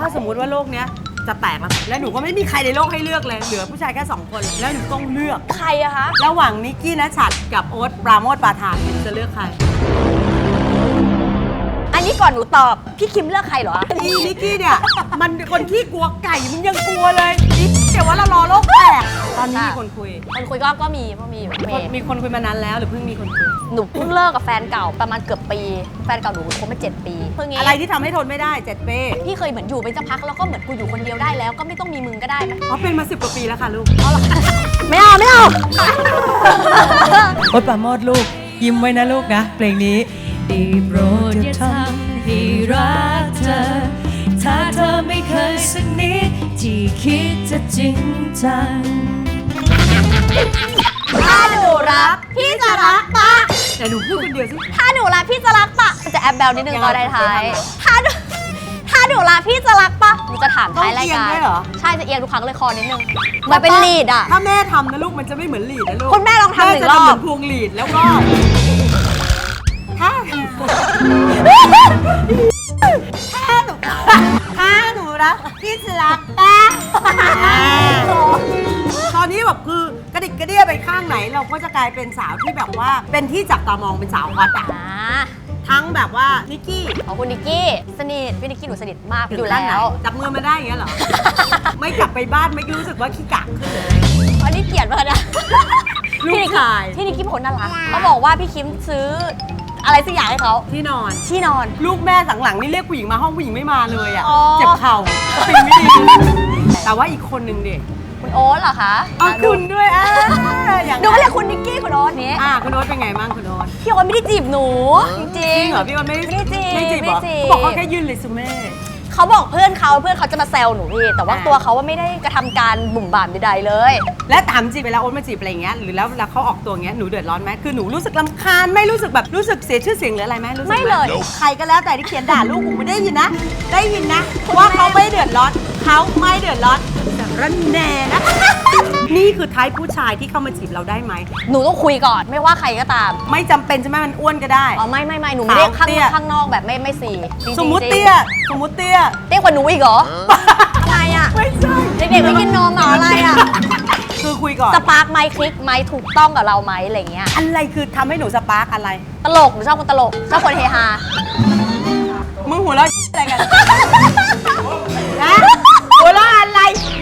ถ้าสมมุติว่าโลกเนี้ยจะแตกแล้วแล้วหนูก็ไม่มีใครในโลกให้เลือกเลย เหลือผู้ชายแค่สองคน แล้วหนูต้องเลือก ใครอะคะระหว่างนิกกี้นัชชัดกับโอ๊ตปราโมทปาทานหนูจะเลือกใคร อันนี้ก่อนหนูตอบ พี่คิมเลือกใครเหรอ นี่นิกกี้เนี่ย มันคนที่กลัวไก่มันยังกลัวเลยนี่ เดี๋ยวว่าเรารอโลกแตกตอนนี้มีคนคุย คนคุยก็ก็มีก็มีอยู่เมคนย์มีคนคุยมานานแล้วหรือเพิ่งมีคนคุย หนูเพิ่งเลิกกับแฟนเก่าประมาณเกือบปี แฟนเก่าหนูคบมาเจ็ดปีเพิ่งงี้อะไรที่ทำให้ทนไม่ได้เจ็ดเป้พี่เคยเหมือนอยู่ไปสักพักแล้วก็เหมือนกูอยู่คนเดียวได้แล้วก็ไม่ต้องมีมึงก็ได้ไหมอ๋อเป็นมาสิบกว่าปีแล้วค่ะลูกเอาหรอไม่เอาไม่เอาโอ๊ตปราโมทลูก ยิ้มไว้นะลูกนะเพลงนี้ได้โปรดอย่าทำให้รักเธอ ถ้าเธอไม่เคยสักนิดที่คิดจะจริงจังถ้าหนูรักพี่จะรักปะแต่หนูพูดคนเดียวสิถ้าหนูรักพี่จะรักปะมันจะแอบแบลนิดนึงยังไงก็ได้ท้ายเคยทำเหรอถ้าหนูถ้าหนูรักพี่จะรักปะหนูจะถามท้ายรายต้องเอียงการด้วยเหรอใช่จะเอียงทุกครั้งเลยคอนิดนึงมันเป็นลีดอะถ้าแม่ทำนะลูกมันจะไม่เหมือนลีดนะลูกคุณแม่ลองทำหนึ่งแม่จะรอบเหมือนพวงลีดแล้วก็ถ้า ถ้าหนูถ้าหนูรักพี่จะรักแม่ตอนนี้แบบคือกระดิกกระเดี้ยไปข้างไหน เราก็จะกลายเป็นสาวที่แบบว่าเป็นที่จับตามองเป็นสาวฮอตอะอ่าทั้งแบบว่านิกกี้ของคุณนิกกี้สนิทพี่นิกกี้หนูสนิทมากอยู่ขั้นไหนแล้วจับมือมาได้อย่างเงี้ยเหรอ ไม่กลับไปบ้านไม่รู้สึกว่าขี้กากขึ้นเลยอันนี้เกลียดมากนะลูกพี่นิกชาย พี่นิกกี้เป็นคนน่ารักเขาบอกว่าพี่คิมซื้อ อะไรสักอย่างให้เขาที่นอน ที่นอน ลูกแม่หลังๆนี่เรียกผู้หญิงมาห้องผู้หญิงไม่มาเลยอะ อ๋อ เจ็บเข่าสปริงไม่ดี แต่ว่าอีกคนนึงดิคุณโอ๊ตเหรอคะเอาคุณด้วยอะอย่างดูก็เรียกคุณนิกกี้คุณโอ๊ตนี้อะคุณโอ๊ตเป็นไงบ้างคุณโอ๊ตพี่โอ๊ตไม่ได้จีบหนูจริงจริงเหรอพี่วันไม่ไม่ได้จีบไม่จีบเหรอไม่จีบเขาบอกเขาแค่ยื่นเรซูเม่ๆ เขาบอกเพื่อนเขาเพื่อนเขาจะมาแซวหนูพี่แต่ว่าอ่าตัวเขาว่าไม่ได้กระทำการบุ่มบามใดๆเลย และถามจีบไปแล้วโอ๊ตมาจีบอะไรอย่างเงี้ยหรือแล้วแล้วเขาออกตัวอย่างเงี้ยหนูเดือดร้อนไหมคือหนูรู้สึกลำคาญไม่รู้สึกแบบรู้สึกเสียชื่อเสียงหรืออะไรไหมรู้สึกห ไม่เลย ใครก็แล้วแต่ที่เขียนด่าลูกผมไม่ได้ยินนะ ได้ยินนะว่าเขาไม่เดือดร้อนเขาไม่เดือดร้อนแต่ รันแน่นะนี่คือท้ายผู้ชายที่เข้ามาจีบเราได้ไหม หนูต้องคุยก่อนไม่ว่าใครก็ตาม ไม่จำเป็นใช่ไหมมันอ้วนก็ได้ อ๋อ ไม่ไม่ไม่หนูไม่ได้ข้างขาวเตี้ยข้างนอกแบบไม่ไม่สีจริงๆสมมุติจริงเตี้ย สมมุติเตี้ย เตี้ยกว่าหนูอีกเหรอทำไมอะ ไม่ใช่เด็กๆไม่กินนมเหรออะไรอะ คือคุยก่อน สปาร์กไหมคลิกไหมถูกต้องกับเราไหมอะไรเงี้ย อะไรคือทำให้หนูสปาร์กอะไร ตลกหนูชอบคนตลกชอบคนเฮฮา มึงหัวเราะอะไรกัน นะหัวเราะอะไรคนต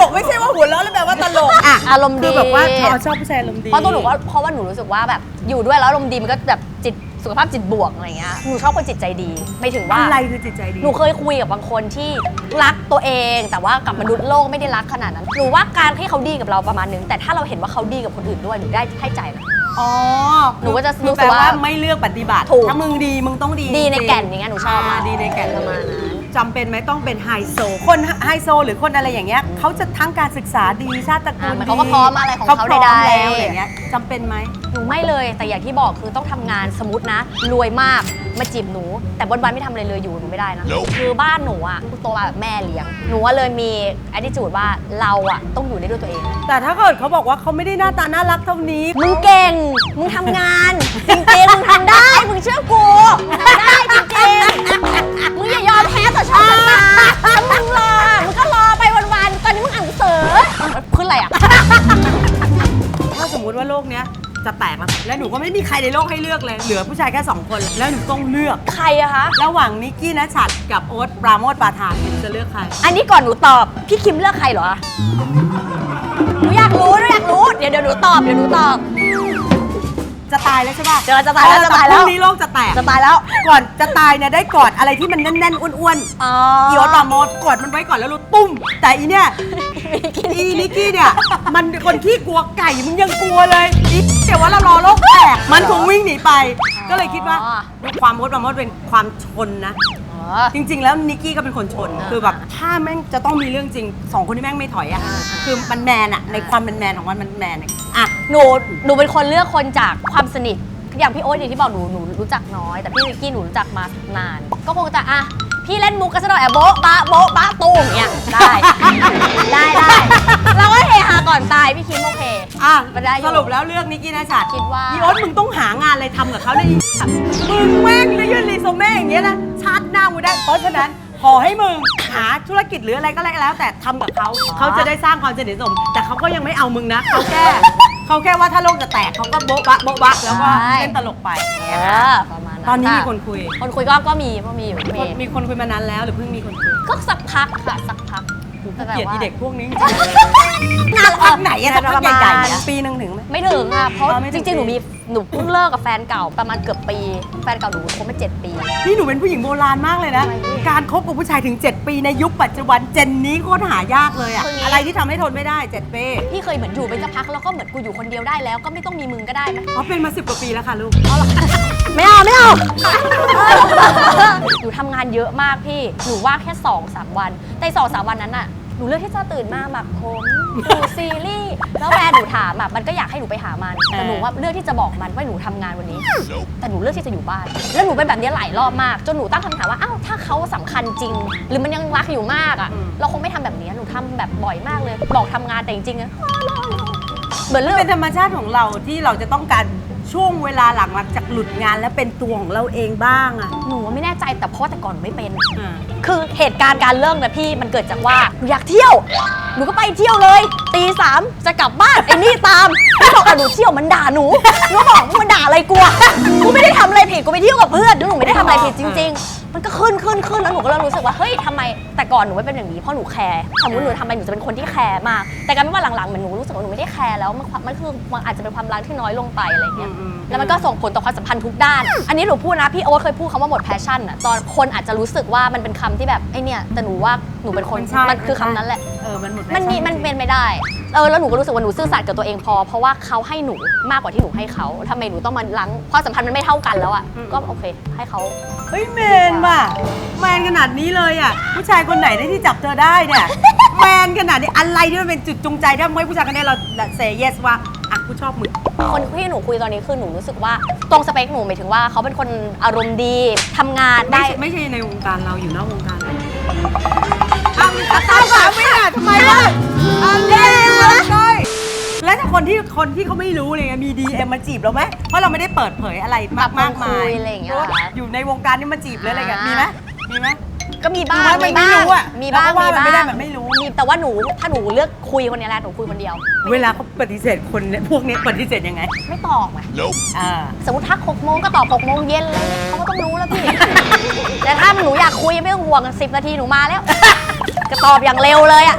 ลกไม่ใช่ว่าหัวเราะแล้วแบบว่าตลกอะอารมณ์ดีคือแบบว่าชอบชอบผู้ชายอารมณ์ดีเพราะตัวหนูว่าเพราะว่าหนูรู้สึกว่าแบบอยู่ด้วยแล้วอารมณ์ดีมันก็แบบจิตสุขภาพจิตบวกอะไรเงี้ยหนูชอบคนจิตใจดี ไม่ถึงว่าอะไรคือจิตใจดีหนูเคยคุยกับบางคนที่รักตัวเอง แต่ว่ากับมนุษย์โลกไม่ได้รักขนาดนั้นหนูว่าการให้เขาดีกับเราประมาณนึงแต่ถ้าเราเห็นว่าเขาดีกับคนอื่นด้วยหนูได้ให้ใจนะอ๋อหนูก็จะคือรู้สึแปลกว่าว่าไม่เลือกปฏิบัติถูกถ้ามึงดีมึงต้องดี ดีในจริงๆแก่นอย่างเงี้ยหนูชอบมากดีในแก่นประมาณนั้น จำเป็นไหมต้องเป็นไฮโซ คนไฮโซ หรือคนอะไรอย่างเงี้ยเขาจะทั้งการศึกษาดีชาติตระกูอ่าลเหมือนดีเขาก็พร้อมอะไรของเขาพร้มใดๆแล้วอย่างเงี้ยจำเป็นไหม หนูไม่เลยแต่อย่างที่บอกคือต้องทำงานสมมตินะ รวยมากมาจีบหนู แต่วันวันๆไม่ทำอะไรเลยอยู่หนูไม่ได้นะ คือบ้านหนูอะโตมาแบบแม่เลี้ยง หนูว่าเลยมี attitude ว่าเราอะต้องอยู่ได้ด้วยตัวเอง แต่ถ้าเกิดเขาบอกว่าเขาไม่ได้หน้าตาน่ารักเท่านี้ มึงเก่ง มึงทำงาน จริงๆมึงทำได้ มึงเชื่อกูได้จริงๆ มึงอย่ายอมแพ้ต่อโชคชะตาถ้ามึงรอ มึงก็รอไปวันๆ ตอนนี้มึงอ่านหนังสือขึ้นอะไรอะ ถ้าสมมุติว่าโลกเนี้ยจะแตกแล้วแล้วหนูก็ไม่มีใครในโลกให้เลือกเลย เหลือผู้ชายแค่สองคน แล้วหนูต้องเลือก ใครอะคะ ระหว่างนิกกี้นัชชัดกับโอ๊ตปราโมทปาทานหนูจะเลือกใคร อันนี้ก่อนหนูตอบ พี่คิมเลือกใครเหรอ หนูอยากรู้ หนูอยากรู้ เดี๋ยวเดี๋ยวหนูตอบ เดี๋ยวหนูตอบ จะตายแล้วใช่ป่ะเจอจะตายแล้วจะตายแล้ว พรุ่งนี้โลกจะแตก จะตายแล้ว ก่อนจะตายเนี่ยได้กอดอะไรที่มันแน่นๆอ้วนอ๋อๆอีโอ๊ตปราโมทกอดมันไว้ก่อนแล้วรู้ปุ้ม แต่อีเนี่ยอีนิกกี้เนี่ย มันเป็นคนที่กลัวไก่มึงยังกลัวเลยอีเดี๋ยวว่าเรารอโลกแตกมันคงวิ่งหนีไป ก็เลยคิดว่าอ๋อความโอ๊ตปราโมทเป็นความชนนะอ๋อ จริง ๆ แล้วนิกกี้ก็เป็นคนชนอ่าคือแบบถ้าแม่งจะต้องมีเรื่องจริงสองคนที่แม่งไม่ถอยอะอ่าคือมันแมนอะในความเป็นแมนของมันมันแมนอะอะหนูหนูเป็นคนเลือกคนจากความสนิทอย่างพี่โอ๊ตอย่างที่บอกหนูหนูรู้จักน้อย แต่พี่วิกกี้หนูรู้จักมานาน ก็คงจะอะ พี่เล่นมุกกันซะหน่อยอะโบ๊ะบะโบ๊ะบะตูมเนี่ยได้ ได้ได้เราก็เฮฮาก่อนตายพี่คิมโอเค อะก็ได้อยู่ สรุปแล้วเลือกนิกกี้นะชัดคิดว่าอีโอ๊ตมึงต้องหางานอะไรทำกับเขาเลยอีมึงแม่งเลยยื่นรีโซเม่อย่างเงี้ยนะชาร์จหน้ามึงได้ เพราะฉะนั้นขอให้มึงหาธุรกิจหรืออะไรก็แล้วแต่ทำกับเขาเขาจะได้สร้างความสนิทสนม แต่เขาก็ยังไม่เอามึงนะเขาแค่เขาแค่ว่าถ้าโลกจะแตกเขาก็โบ๊ะบะโบ๊ะบะแล้วก็ใช่เล่นตลกไป เออประมาณนั้น ตอนนี้มีะคนคุย คนคุยก็ก็มีก็มีอยู่มีมีคนคุยมานานแล้วหรือเพิ่งมีคนคุยก็สักพักค่ะสักพักกูแต่เกลียดว่าอีเด็กพวกนี้จริงๆเลยนานพักไหนอะสักพักใหญ่ๆประมาอะณปีหนึ่งถึงไหม ไม่ถึงอะเพราะอ๋อไม่ถึจงริงๆ หนูปีมีหนูเพิ่งเลิกกับแฟนเก่าประมาณเกือบปี แฟนเก่าหนูคบมาเจ็ดปี นี่หนูเป็นผู้หญิงโบราณมากเลยนะทำไมพี่การคบกับผู้ชายถึง 7 ปีในยุคปัจจุบันเจนนี้โคตรหายากเลยอะคืองี้อะไรที่ทำให้ทนไม่ได้7ปีพี่เคยเหมือนอยู่ไปสักพักแล้วก็เหมือนกูอยู่คนเดียวได้แล้วก็ไม่ต้องมีมึงก็ได้ไหมอ๋อเป็นมา10กว่าปีแล้วค่ะลูก ไม่เอาไม่เอาหนูทำงานเยอะมากพี่ หนูว่างแค่2อสามวัน แต่สองสามวันนั้นน่ะหนูเลือกที่จะตื่นมาหมักผมดูซีรีส์ แล้วแฟนหนูถามอะมันก็อยากให้หนูไปหามัน แต่หนูว่าเลือกที่จะบอกมันว่าหนูทำงานวันนี้ แต่หนูเลือกที่จะอยู่บ้าน แล้วหนูเป็นแบบนี้หลายรอบมาก จนหนูตั้งคำถามว่า อ้าว ถ้าเขาสำคัญจริง หรือมันยังรักอยู่มากอะอืมเราคงไม่ทำแบบนี้ หนูทำแบบบ่อยมากเลย บอกทำงานแต่จริงๆอะเหมือนเรื่อง เป็นธรรมชาติของเราที่เราจะต้องการ ช่วงเวลาหลังจากหลุดงานและเป็นตัวของเราเองบ้างอะ หนูว่าไม่แน่ใจแต่เพราะว่าแต่ก่อนหนูไม่เป็น อ่า คือเหตุการณ์การเริ่มนะพี่มันเกิดจากว่าหนูอยากเที่ยว หนูก็ไปเที่ยวเลย ตีสามจะกลับบ้านไอ้นี่ตามพี่บอกอะหนูเที่ยวมันด่าหนูหนูก็บอกมันด่าอะไรกูอะกูไม่ได้ทำอะไรผิดกูไปเที่ยวกับเพื่อนหนูไม่ได้ทำอะไรผิดจริง ๆ มันก็ขึ้นขึ้นขึ้นแล้วหนูก็เริ่มรู้สึกว่าเฮ้ยทำไมแต่ก่อนหนูไม่เป็นอย่างนี้เพราะหนูแคร์สมมติหนูทำอะไรหนูจะเป็นคนที่แคร์มาก แต่กลารไม่ว่าหลังๆเหมือนหนูรู้สึกว่าหนูไม่ได้แคร์แล้วมันความมันคือมันอาจจะเป็นความรักที่น้อยลงไปอะไรอย่างเงี้ยอืมๆแล้วมันก็ส่งผลต่อความสัมพันธ์ทุกด้าน อันนี้หนูพูดนะพี่โอ๊ตเคยพูดคำว่าหมดแพชชั่นอะตอนคนอาจจะรู้สึกว่ามันเป็นคำที่แบบไอเนี่ยแต่หนูว่าหนูเป็นคนมันใช่มันคือคำนั้นแหละ เออมันหมด มันมีแฟชั่มันเป็นไม่ได้ เออแล้วหนูก็รู้สึกว่าหนูซื่อสัตย์กับตัวเองพอ เพราะว่าเขาให้หนูมากกว่าที่หนูให้เขาทำไมหนูต้องมาลังความสัมพันธ์มันไม่เท่ากันแล้วอะก็โอเค ให้เขา เฮ้ยแมนว่ะแมนขนาดนี้เลยอะผู้ชายคนไหนได้ที่จับเธอได้เนี่ยแมนขนาดนี้อะไรที่มันเป็นจุดจูงใจที่ทำให้ผู้ชายคนนี้เราเซเยสว่าอะกูชอบมึงคนที่หนูคุยตอนนี้คือหนูรู้สึกว่าตรงสเปคหนูหมายถึงว่าเขาเป็นคนอารมณ์ดีทำงานไม่ได้ใช่ไม่ใช่ในวงการเราอยู่นอกวงการเราอ้าวตามหาไม่ได้ทำไมวะอันนี้ ใช่แล้วถ้าคนที่คนที่เขาไม่รู้เลยไงมีดีเอ็มมาจีบเราไหมเพราะเราไม่ได้เปิดเผยอะไรมากมากมายคุยอะไรอย่างเงี้ยเหรอคะอยู่ในวงการนี่มาจีบเลยอะไรกันมีไหมมีไหม ก็มีบ้างหรือว่ามันไม่รู้อะมีบ้างเราก็ว่ามันไม่ได้บ้างแบบไม่รู้ มีแต่ว่าหนูถ้าหนูเลือกคุยคนนี้แหละหนูคุยคนเดียว เวลาเขาปฏิเสธคนเนี่ยพวกนี้ปฏิเสธยังไงไม่ตอบไงอ่า สมมติทักหกโมงก็ตอบหกโมงเย็นเลยเขาก็ต้องรู้แล้วพี่ แต่ถ้าหนูอยากคุยไม่ต้องห่วงสิบนาทีหนูมาแล้ว ก็ตอบอย่างเร็วเลยอะ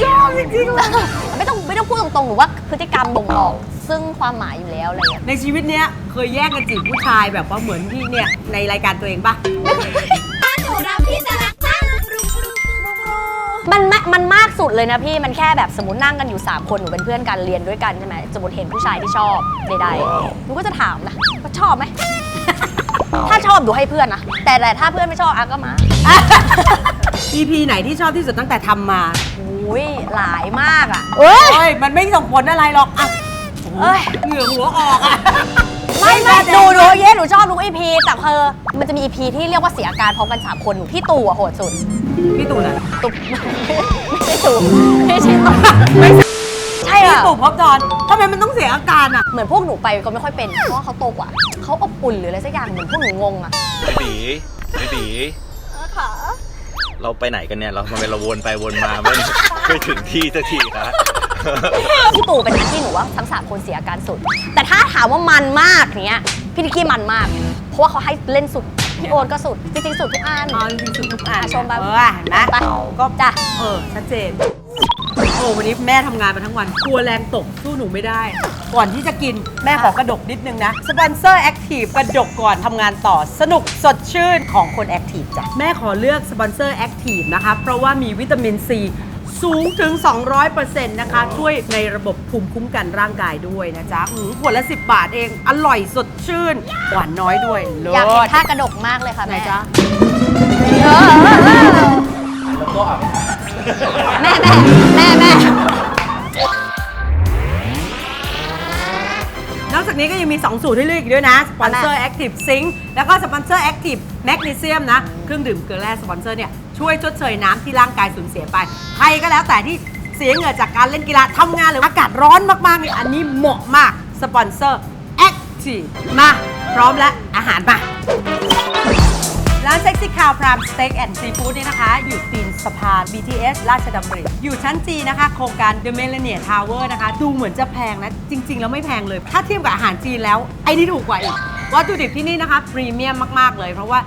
ชอบจริงๆเลยไม่ต้องไม่ต้องพูดตรงๆหนูว่าพฤติกรรมบ่งบอกซึ่งความหมายอยู่แล้วอะไรเงี้ยในชีวิตเนี้ยเคยแย่งกันจีบผู้ชายแบบว่าเหมือนที่เนี่ยในรายการตัวเองปะมันไม่มันมากสุดเลยนะพี่มันแค่แบบสมมตินั่งกันอยู่ 3 คนหนูเป็นเพื่อนกันเรียนด้วยกันใช่ไหมสมมติเห็นผู้ชายที่ชอบใดๆหนูก็จะถามนะว่าชอบไหม ถ้าชอบหนูให้เพื่อนนะแต่แต่ถ้าเพื่อนไม่ชอบอะก็มา EP ไหนที่ชอบที่สุดตั้งแต่ทำมาอุ้ ยหลายมากอะ เอ้ย มันไม่ส่งผลอะไรหรอกอะเอ้ย เหงื่อหัวออกอะ ไม่ไม่ดูดูเย้หนูชอบทุกอีพีแต่คือมันจะมีอีพีที่เรียกว่าเสียอาการพร้อมกันสามคนหนูพี่ตู่อะโหดสุดพี่ตู่น่ะตู่ไม่ใช่ตู่ไม่ใช่ตู่ไม่ใช่พี่อะตู่พบจอนทำไมมันต้องเสียอาการอะ เหมือนพวกหนูไปก็ไม่ค่อยเป็นเพราะว่าเขาโตกว่าเขาอบอุ่นหรืออะไรสักอย่างเหมือนพวกหนูงงอะไม่บีไม่บีค่ะเราไปไหนกันเนี่ย เราทำไมเราวนไปวนมาไม่ ไม่ถึงที่สักทีครับพี่ตู่เป็นอันที่หนูว่าทั้งสามคนเสียอาการสุด แต่ถ้าถามว่ามันมากเนี้ยพี่นิกกี้มันมาก เพราะว่าเขาให้เล่นสุด พี่โอ๊ตก็สุด จริงๆ สุดทุกอัน อ๋อจริงๆสุดทุกอันอะชมไปเออเห็นไหมไปก็จ้ะ เออ ชัดเจน โอ้วันนี้แม่ทำงานมาทั้งวันกลัวแรงตกสู้หนูไม่ได้ ก่อนที่จะกินแม่ขอกระดกนิดนึงนะสปอนเซอร์แอคทีฟกระดกก่อนทำงานต่อสนุกสดชื่นของคนแอคทีฟจ้ะ แม่ขอเลือกสปอนเซอร์แอคทีฟนะคะ เพราะว่ามีวิตามินซี สูงถึง 200%นะคะช่วยในระบบภูมิคุ้มกันร่างกายด้วยนะจ๊ะอืมขวดละ 10 บาทเอง อร่อยสดชื่น หวานน้อยด้วยเลิอยากเห็นศท่ากระดกมากเลยค่ะไหนแม่จ๊ะ เออเออเออแม่แม่แม่แม่นอกจากนี้ก็ยังมี 2 สูตรให้เลือกอีกด้วยนะ สปอนเซอร์ Active Zinc แล้วก็สปอนเซอร์ Active Magnesium นะ เครื่องดื่มเกลือแร่สปอนเซอร์เนี่ย ช่วยชดเชยน้ำที่ร่างกายสูญเสียไป ใครก็แล้วแต่ที่เสียเหงื่อจากการเล่นกีฬาทำงานหรืออากาศร้อนมากๆเนี่ยอันนี้เหมาะมาก สปอนเซอร์ Active มา พร้อมแล้วอาหารมา ร้านเซ็กซี่คาวพรามสเต็กแอนด์ซีฟู้ดนี่นะคะ อยู่ตีนสะพาน BTS ราชดำเนินอยู่ชั้นจีนะคะ โครงการ The Millenia Tower นะคะ ดูเหมือนจะแพงนะ จริง ๆ แล้วไม่แพงเลย ถ้าเทียบกับอาหารจีนแล้ว ไอ้นี่ถูกกว่าอีก วัตถุดิบที่นี่นะคะ พรีเมียมมาก ๆ เลย เพราะว่า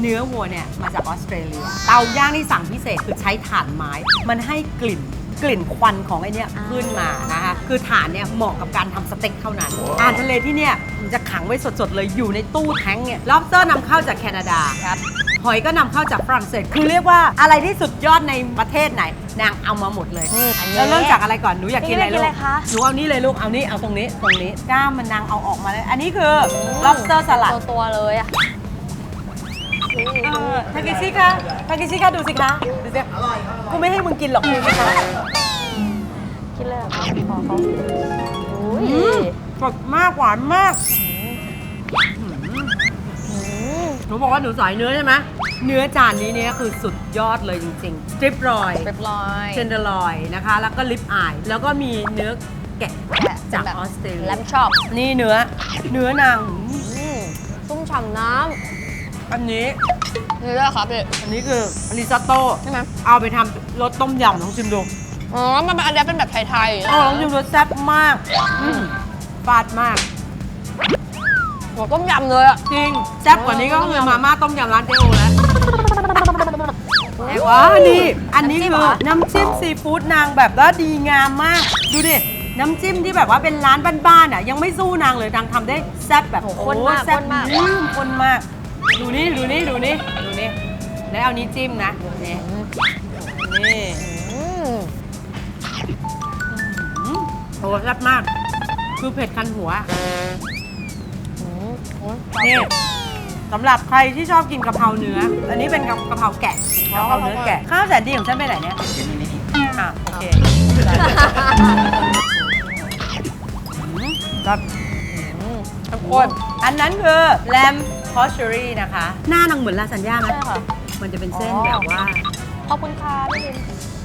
เนื้อวัวเนี่ยมาจากออสเตรเลีย เตาย่างที่สั่งพิเศษคือใช้ถ่านไม้ มันให้กลิ่นกลิ่นควันของไอเนี้ยขึ้นมานะคะคือฐานเนี่ยเหมาะกับการทำสเต็กเท่านั้นอาหารทะเลที่เนี่ยมันจะขังไว้สดๆเลยอยู่ในตู้แท้งเนี่ยล็อบสเตอร์นำเข้าจากแคนาดาครับหอยก็นำเข้าจากฝรั่งเศสคือเรียกว่าอะไรที่สุดยอดในประเทศไหน นางเอามาหมดเลยนี่อันนี้ แล้วเริ่มจากอะไรก่อนหนูอยากกินอะไรพี่ลูอยากกินอะไรกคะ หนูเอานี่เลยลูก เอานี่ เอาตรงนี้ ตรงนี้กล้ามมันนางเอาออกมาเลย อันนี้คือ lobster สลัด ตัวตัวๆเลยอะ เออทาเกชิคะทาเกชิคะดูสิคะดูสิอร่อยกูไม่ให้มึงกินหรอกดูสิคะคิดเลยเหรอคะขอเขาอุ้ยอืมสดมากหวานมากหนูบอกว่าหนูสายเนื้อใช่ไหมเนื้อจานนี้เนี่ยคือสุดยอดเลยจริงๆสตริปรอยเรียบร้อยเชนเดอร์ลอยนะคะ แล้วก็ลิปอาย แล้วก็มีเนื้อแกะจากแบบออสเตรเลีแลยมชอบนี่เนื้อ เนื้อนางซุ่มฉ่ำน้ อันนี้ำนี่ด้วยครับพี่ อันนี้คือริซอตโต้ใช่ไหม เอาไปทำรสต้มยำลองชิมดูอ๋อ มันเป็นอันนี้เป็นแบบไทยๆอ๋อลองชิมรสแซ่บมากอืมฟาดมากหัวต้มยำเลยอะ จริงแซ่บกว่านี้ก็คือมาม่าต้มยำร้านเจโอแล้วแต่ว่านี่อันนี้คือน้ำจิ้มซีฟู้ดนางแบบว่าดีงามมาก ดูดิ น้ำจิ้มที่แบบว่าเป็นร้านบ้านๆอะ ยังไม่สู้นางเลยนางทำได้แซ่บแบบโอ้โหข้นมากแซ่บข้นมาก อืมข้นมาก ดูนี่ดูนี่ดูนี่ดูนี่แล้วเอานี้จิ้มนะนี่นี่อืมอืมโอ้แซ่บมาก คือเผ็ดคันหัวอืมโอ้ยนี่สำหรับใครที่ชอบกินกะเพราเนื้อ อันนี้เป็นกะกะเพราแกะกะเพราเนื้อแกะข้าวแสนดีของฉันไปไหนเนี่ยอะโอเคอืมครับทุกคนอันนั้นคือแลม พอชเชอรี่นะคะ หน้านางเหมือนลาซานญ่าไหมใช่ค่ะ มันจะเป็นเส้นอ๋อแบบว่า ขอบคุณค่ะพี่ลิน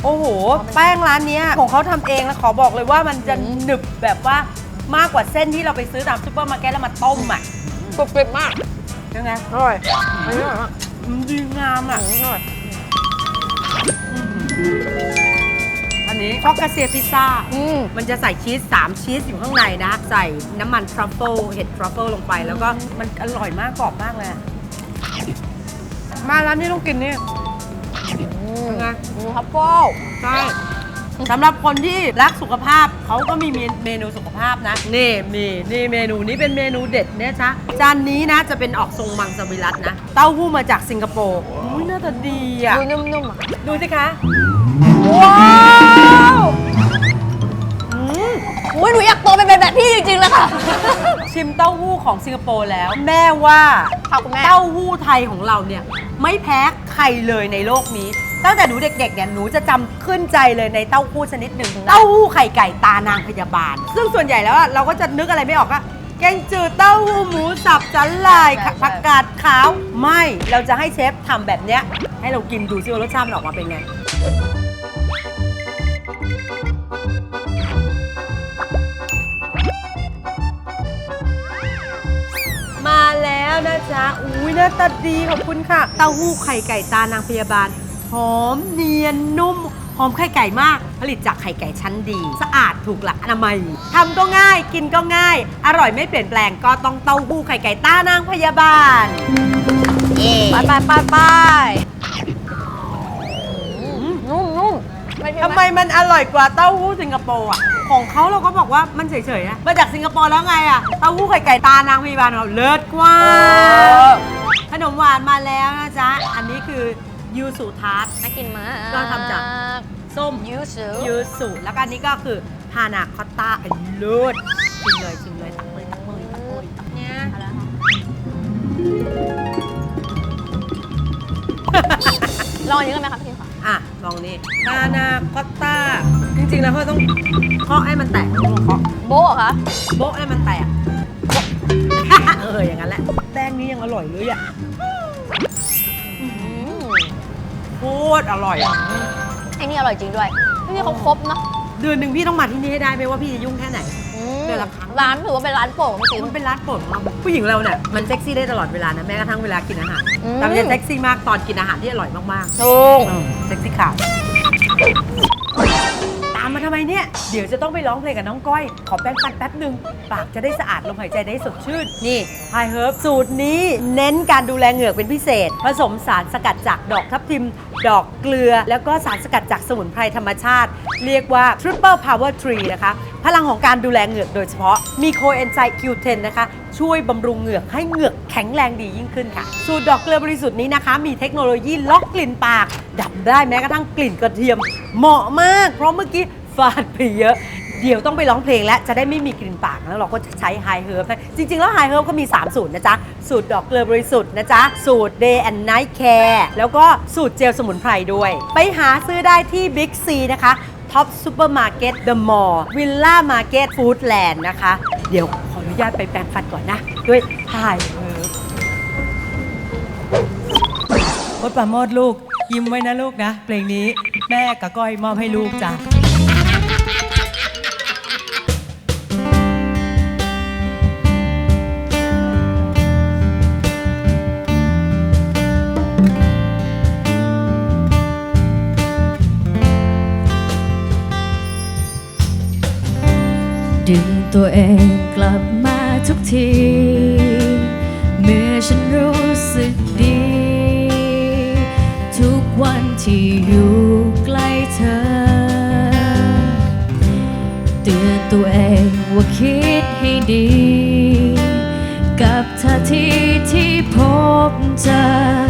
โอ้โห แป้งร้านเนี้ยของเขาทำเองแล้วขอบอกเลยว่ามันจะหนึบแบบว่ามากกว่าเส้นที่เราไปซื้อตามซูเปอร์มาร์เก็ตแล้วมาต้มอะกรุบกริบมากยังไงอร่อยอร่อยมาก มันดีงามอะอร่อยอั นนี้ฟอกกาเซียพิซซ่า อืม มันจะใส่ชีส 3 ชีสอยู่ข้างในนะ ใส่น้ำมันทรัฟเฟิลเห็ดทรัฟเฟิลลงไป แล้วก็มันอร่อยมากกรอบมากเลยอะมาร้านนี้ต้องกินนี่อืมเป็นไงอืมทัฟเฟิลใช่สำหรับคนที่รักสุขภาพเขาก็มีเมนูสุขภาพนะ นี่มีนี่เมนูนี้เป็นเมนูเด็ดเนี่ยจ้ะจานนี้นะจะเป็นออกทรงมังสวิรัตนะ เต้าหู้มาจากสิงคโปร์อุ้ยน่าจะดีอะ ดูนุ่มๆอะดูสิคะ ว้าว อุ้ยหนูอยากโตเป็นแบบพี่จริงๆเลยค่ะ ชิมเต้าหู้ของสิงคโปร์แล้ว แม่ว่าค่ะคุณแม่ เต้าหู้ไทยของเราเนี่ย ไม่แพ้ใครเลยในโลกนี้ ตั้งแต่หนูเด็กๆเนี่ยหนูจะจำขึ้นใจเลยในเต้าหู้ชนิดหนึ่งเต้าหู้ไข่ไก่ตานางพยาบาล ซึ่งส่วนใหญ่แล้วอะเราก็จะนึกอะไรไม่ออกอะแกงจืดเต้าหู้หมูสับจันลายใช่ใช่ ผักกาดขาวไม่เราจะให้เชฟทำแบบเนี้ยให้เรากินดูซิว่ารสชาติมันออกมาเป็นไง แล้วนะจ๊ะอุ้ยหน้าตาดีขอบคุณค่ะ เต้าหู้ไข่ไก่ตานางพยาบาล หอมเนียนนุ่ม หอมไข่ไก่มาก ผลิตจากไข่ไก่ชั้นดี สะอาดถูกหลักอนามัยทำก็ง่ายกินก็ง่าย อร่อยไม่เปลี่ยนแปลงก็ต้องเต้าหู้ไข่ไก่ตานางพยาบาลไปไปไปไป ทำไมมันอร่อยกว่าเต้าหู้สิงคโปร์อะ ของเขาเราก็บอกว่ามันเฉยๆนะมาจากสิงคโปร์แล้วไงอะ เต้าหู้ไข่ไก่ตานางพยาบาลเราเลิศกว่า ขนมหวานมาแล้วนะจ๊ะ อันนี้คือยูสุทาร์ต น่ากินมากก็ทำจาก ส้มยูสุยูสุแล้วก็อันนี้ก็คือฮานาคอตตาไอ้เลิศชิมเลยชิมเลยตักเลยตักเลยตักเลยเนี่ยลองอันนี้กันไหมคะพี่ลินค่ะ อะ ลองนี่ฮานาคอตตาจริงๆแล้วเขาต้องเคาะให้มันแตกต้องเคาะโบ๊ะเหรอคะโบ๊ะให้มันแตก เออ อย่างนั้นแหละ แป้งนี้ยังอร่อยเลยอะอืมโคตรอร่อยไอ้นี่อร่อยจริงด้วยพี่นี่เขาครบเนาะ เดือนหนึ่งพี่ต้องมาที่นี่ให้ได้ไม่ว่าพี่จะยุ่งแค่ไหนอืม เดือนละครั้งร้านถือว่าเป็นร้านโปรดของพี่มัติ๋นมเป็นร้านโปรดของเราผู้หญิงเราเนี่ยมันเซ็กซี่ได้ตลอดเวลานะแม้กระทั่งเวลากินอาหารอืม แต่มันจะเซ็กซี่มากตอนกินอาหารที่อร่อยมากถูกๆเออเซ็กซี่ขาดตามมาทำไมเนี่ย เดี๋ยวจะต้องไปร้องเพลงกับน้องก้อย ขอแป้งฟันแป๊บหนึ่งปากจะได้สะอาดลมหายใจได้สดชื่น นี่ไฮเฮิร์บสูตรนี้เน้นการดูแลเหงือกเป็นพิเศษ ผสมสารสกัดจากดอกทับทิม ดอกเกลือ แล้วก็สารสกัดจากสมุนไพรธรรมชาติ เรียกว่า Triple Power Tree นะคะ พลังของการดูแลเหงือกโดยเฉพาะมีโคเอนไซม์ Q10 นะคะ ช่วยบำรุงเหงือกให้เหงือกแข็งแรงดียิ่งขึ้นค่ะ สูตรดอกเกลือบริสุทธิ์นี้นะคะ มีเทคโนโลยีล็อกกลิ่นปาก ดับได้แม้กระทั่งกลิ่นกระเทียม เหมาะมาก เพราะเมื่อกี้ฟาดไปเยอะเดี๋ยวต้องไปร้องเพลงแล้ว จะได้ไม่มีกลิ่นปากแล้วเราก็จะใช้ไฮเฮิร์บจริง ๆ แล้วไฮเฮิร์บก็มี 3 สูตรนะจ๊ะ สูตรดอกเกลือบริสุทธิ์นะจ๊ะ สูตร Day and Night Care แล้วก็สูตรเจลสมุนไพรด้วย ไปหาซื้อได้ที่ Big C นะคะ ท็อปซูเปอร์มาร์เก็ตเดอะมอลล์วิลล่ามาร์เก็ตฟู้ดแลนด์นะคะ เดี๋ยวขออนุญาตไปแปรงฟันก่อนนะ ด้วยไฮเฮิร์บพดปราโมดลูก ยิ้มไว้นะลูกนะ เพลงนี้แม่กับก้อยมอบให้ลูกจ้ะ ดึงตัวเองกลับมาทุกที เมื่อฉันรู้สึกดี ทุกวันที่อยู่ใกล้เธอ เตือนตัวเองว่าคิดให้ดี กับท่าทีที่พบเจอ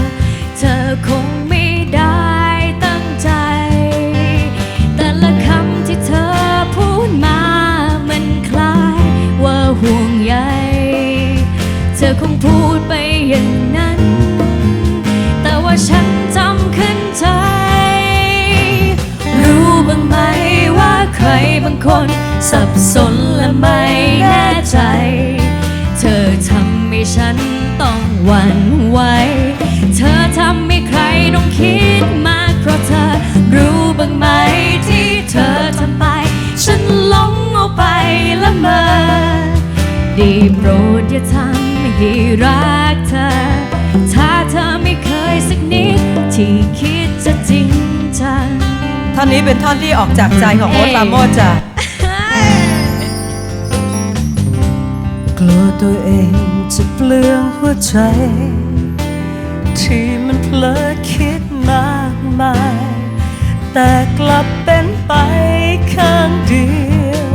บางคน สับสนและไม่แน่ใจ เธอทำให้ฉันต้องหวั่นไหวเธอทำให้ใครต้องคิดมากเพราะเธอรู้บ้างไหมที่เธอทำไป ฉันหลงเอาไปละเมอด้โปรดอย่าทำให้รักเธอ ถ้าเธอไม่เคยสักนิดที่คิดจะจริงจัง อนนี้เป็นท่อนที่ออกจากใจของโอ๊ตปราโมดจ้ะกลัวตัวเองจะเปลืองหัวใจ ที่มันเพลอคิดมากมาย แต่กลับเป็นไปข้างเดียว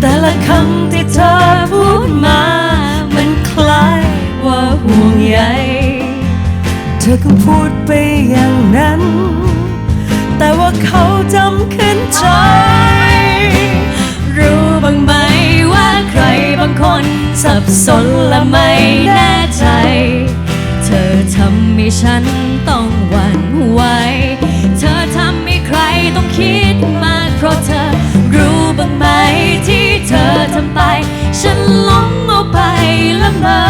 แต่ละคำที่เธอพูดมา มันคล้ายว่าห่วงใยเธอก็พูดไปอย่างนั้นแต่ว่าเขา จำขึ้นใจ รู้บ้างไหมว่าใครบางคน สับสนและไม่แน่ใจ เธอทำให้ฉันต้องหวั่นไหวเธอทำให้ใครต้องคิดมากเพราะเธอ รู้บ้างไหมที่เธอทำไป ฉันหลงเอาไปละเมอ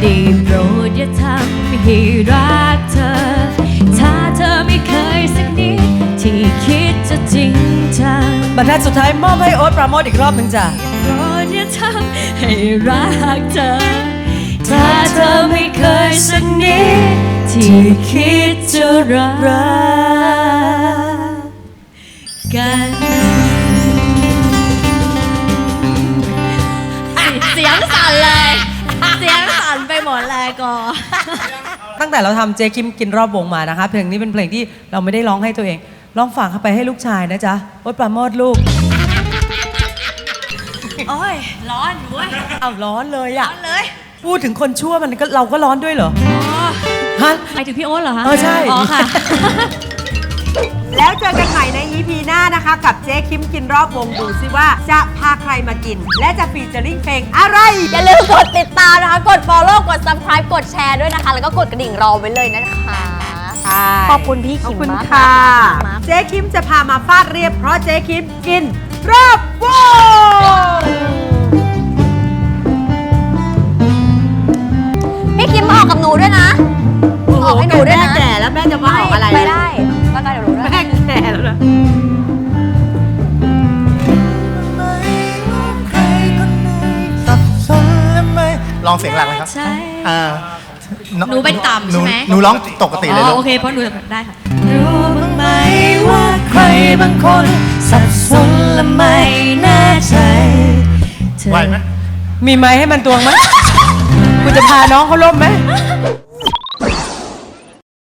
ได้โปรดอย่าทำให้รักเธอ บรรทัดสุดท้ายมอบให้โอ๊ตปราโมทอีกรอบหนึ่งจ้ะโปรดอย่าทำให้รักเธอ ถ้าเธอไม่เคยสักนิดที่คิดจะรักกันเสียงสั่นเลย เสียงสั่นไปหมดเลยก็ตั้งแต่เราทำเจคิมกินรอบวงมานะคะ เพลงนี้เป็นเพลงที่เราไม่ได้ร้องให้ตัวเอง ร้องฝากเข้าไปให้ลูกชายนะจ๊ะโอ๊ตปราโมทลูก โอ้ย ร้อนเว้ยเอาร้อนเลยร้อะอนเลยพูดถึงคนชั่วมันก็เราก็ร้อนด้วยเหรอฮะ ไปถึงพี่โอ๊ตเหรอคะเออใช่ อ๋อค่ะ แล้วเจอกันใหม่ใน EP หน้านะคะ กับเจ๊คิมกินรอบวงดูซิว่าจะพาใครมากิน และจะฟีเจอริ่งเพลงอะไร อย่าลืมกดติดตามนะคะ กด follow กด subscribe กดแชร์ด้วยนะคะ แล้วก็กดกระดิ่งรอไว้เลยนะคะ ขอบคุณพี่ขอขิบมคุณมากค่ะเจ๊คิมจะพามาฟาดเรียบ เพราะเจ๊คิมกินรอบวงพี่คิมมาออกกับหนูด้วยนะ ออกให้หนูด้วยนะ แม่แก่แล้วแม่จะมาออกอะไรไม่ได้ป้าก็เดี๋ยวรู้แม่แก่แล้วนะ ลองเสียงหลังเลยครับ อ่าหนูเป็นต่ำใช่ไหมนูหนูร้องปกติเลยอ๋อลูกโอเคเพราะหนูได้ค่ะ รู้บ้างไหมว่าใครบางคน สับสนและไม่แน่ใจเธอ ไหวไหม มีไม้ให้มันตวงไหมคุณจะพาน้องเขาล่มไหม